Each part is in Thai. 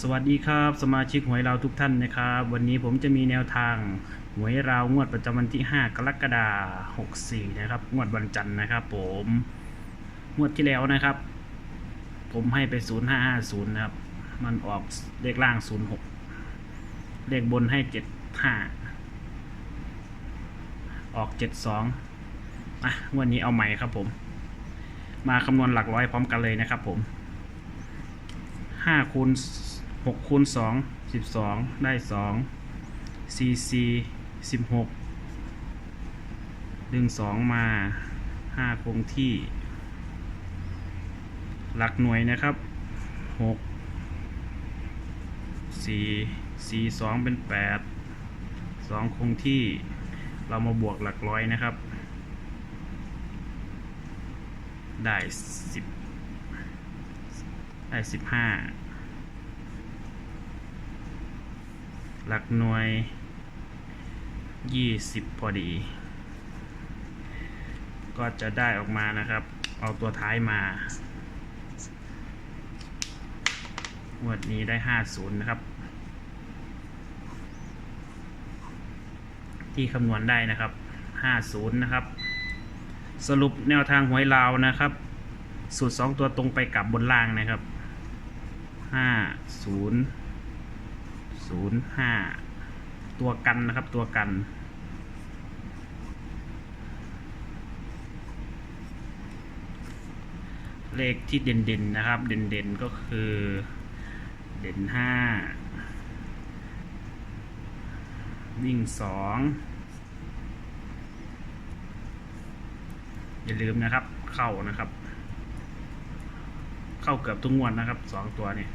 สวัสดีครับสมาชิกหวยเราทุกท่านนะครับ วันนี้ผมจะมีแนวทางหวยเรางวดประจำวันที่ 5 กรกฎาคม64 นะครับ งวดวันจันทร์นะครับ ผมงวดที่แล้วนะครับ ผมให้ไป 0550 นะครับ มันออกเลขล่าง 06 เลขบนให้ 75 ออก 72 อะงวดนี้เอาใหม่ครับผม มาคำนวณหลักร้อยพร้อมกันเลยนะครับผมห้าคูณ หกคูณสองสิบสองได้สองซีซีสิบหกดึงสองมาห้าคงที่ หลักหน่วยนะครับหกสี่สี่สองเป็นแปดสองคงที่เรามาบวกหลักร้อยนะครับ ได้สิบได้สิบห้า หลักหน่วยยี่สิบพอดี ก็จะได้ออกมานะครับ เอาตัวท้ายมางวดนี้ได้ห้าศูนย์นะครับ ที่คำนวณได้นะครับห้าศูนย์นะครับ สรุปแนวทางหวยลาวนะครับ สูตรสองตัวตรงไปกลับบนล่างนะครับห้า ศูนย์ห้าตัวกันนะครับตัวกัน เลขที่เด่นๆนะครับ เด่นๆก็คือเด่นห้าวิ่งสองอย่าลืมนะครับ เข้านะครับ เข้าเกือบทุกงวดนะครับสองตัวเนี่ย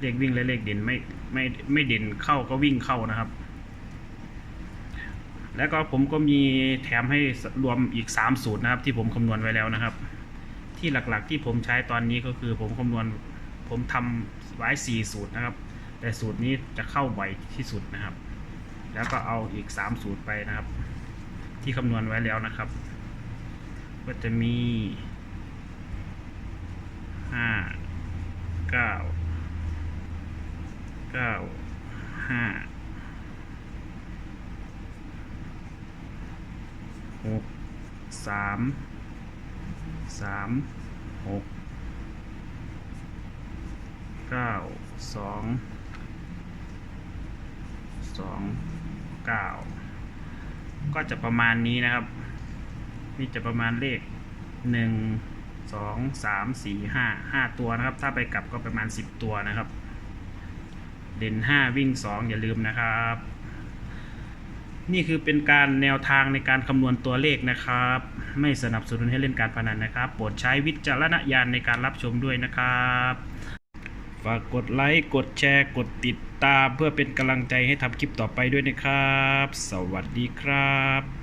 เลขวิ่งและเลขเด่นไม่ไม่ไม่เด่นเข้าก็วิ่งเข้านะครับ แล้วก็ผมก็มีแถมให้รวมอีกสามสูตรนะครับ ที่ผมคำนวณไว้แล้วนะครับ ที่หลักๆที่ผมใช้ตอนนี้ก็คือผมคำนวณผมทำไว้สี่สูตรนะครับ แต่สูตรนี้จะเข้าบ่อยที่สุดนะครับ แล้วก็เอาอีกสามสูตรไปนะครับ ที่คำนวณไว้แล้วนะครับ ก็จะมีห้าเก้า เก้าห้าหกสามสามหกเก้าสองสองเก้าก็จะประมาณนี้นะครับ นี่จะประมาณเลขหนึ่งสองสามสี่ห้าห้าตัวนะครับ ถ้าไปกลับก็ประมาณสิบตัวนะครับ เด่นห้าวิ่งสองอย่าลืมนะครับ นี่คือเป็นการแนวทางในการคำนวณตัวเลขนะครับ ไม่สนับสนุนให้เล่นการพนันนะครับ โปรดใช้วิจารณญาณในการรับชมด้วยนะครับฝากกดไลค์ กดแชร์ กดติดตามเพื่อเป็นกำลังใจให้ทำคลิปต่อไปด้วยนะครับ สวัสดีครับ